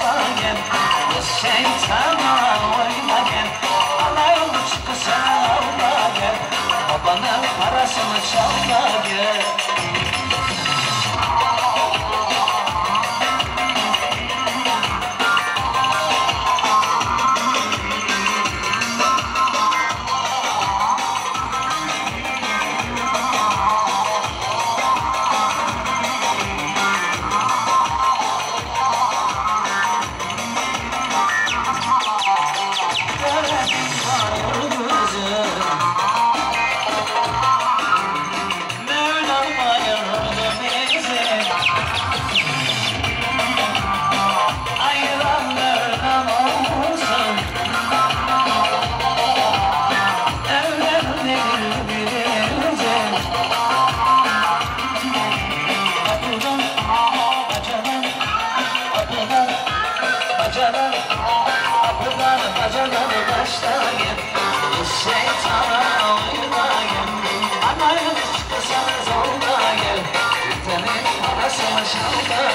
başlar gel Bu Bacalar, kapılar, bacalar başlayın Şeytana oynayın Anayın çıkırsanız oynayın Senin parasını çalmayın